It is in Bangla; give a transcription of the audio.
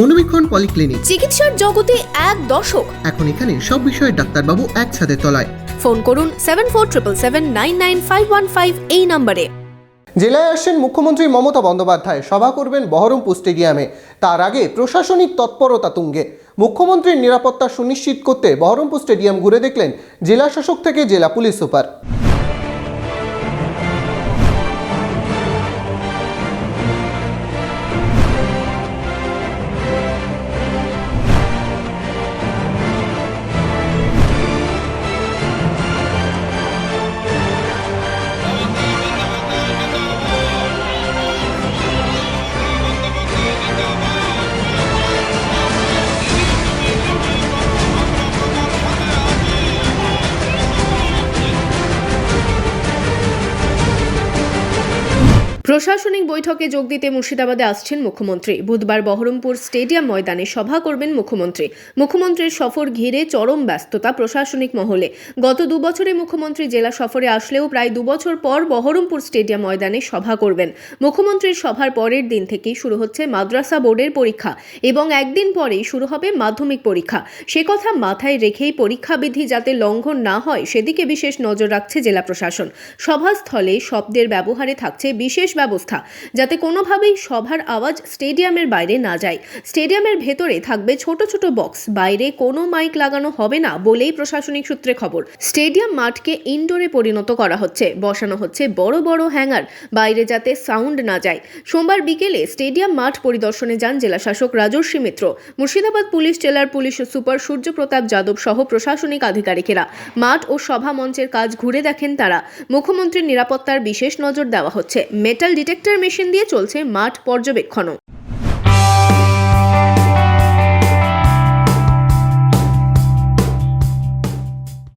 মনোবীক্ষণ পলিক্লিনিক। চিকিৎসার জগতে এক দশক এখন এখানে সব বিষয়ে ডাক্তারবাবু একসাথে তলায়। ফোন করুন seven four triple seven nine nine five one five এই নম্বরে। জেলায় আসছেন মুখ্যমন্ত্রী মমতা বন্দ্যোপাধ্যায়। সভা করবেন বহরমপুর স্টেডিয়ামে। তার আগে প্রশাসনিক তৎপরতা তুঙ্গে। মুখ্যমন্ত্রীর নিরাপত্তা সুনিশ্চিত করতে বহরমপুর স্টেডিয়াম ঘুরে দেখলেন জেলা শাসক থেকে জেলা পুলিশ সুপার। প্রশাসনিক বৈঠকে যোগ দিতে মুর্শিদাবাদে আসছেন মুখ্যমন্ত্রী। বুধবার বহরমপুর স্টেডিয়াম ময়দানে সভা করবেন মুখ্যমন্ত্রী। মুখ্যমন্ত্রীর সফর ঘিরে চরম ব্যস্ততা প্রশাসনিক মহলে। গত দুবছরে মুখ্যমন্ত্রী জেলা সফরে আসলেও প্রায় দু বছর পর বহরমপুর স্টেডিয়াম ময়দানে সভা করবেন। মুখ্যমন্ত্রীর সভার পরের দিন থেকেই শুরু হচ্ছে মাদ্রাসা বোর্ডের পরীক্ষা এবং একদিন পরেই শুরু হবে মাধ্যমিক পরীক্ষা। সে কথা মাথায় রেখেই পরীক্ষা বিধি যাতে লঙ্ঘন না হয়, সেদিকে বিশেষ নজর রাখছে জেলা প্রশাসন। সভাস্থলে শব্দের ব্যবহারে থাকছে বিশেষ ব্যবস্থা, যাতে কোনোভাবেই সভার আওয়াজ স্টেডিয়ামের বাইরে না যায়। স্টেডিয়ামের ভেতরে থাকবে ছোট ছোট বক্স, বাইরে কোনো মাইক লাগানো হবে না বলেই প্রশাসনিক সূত্রে খবর। স্টেডিয়াম মাঠকে ইনডোরে পরিণত করা হচ্ছে, বসানো হচ্ছে বড় বড় হ্যাঙ্গার, বাইরে যাতে সাউন্ড না যায়। সোমবার বিকেলে স্টেডিয়াম মাঠ পরিদর্শনে যান জেলাশাসক রাজস্বী মিত্র, মুর্শিদাবাদ পুলিশ জেলার পুলিশ সুপার সূর্যপ্রতাপ যাদব সহ প্রশাসনিক আধিকারিকেরা। মাঠ ও সভা মঞ্চের কাজ ঘুরে দেখেন তারা। মুখ্যমন্ত্রীর নিরাপত্তার বিশেষ নজর দেওয়া হচ্ছে। মেটাল ডিটেক্টর মেশিন দিয়ে চলছে মাঠ পর্যবেক্ষণও।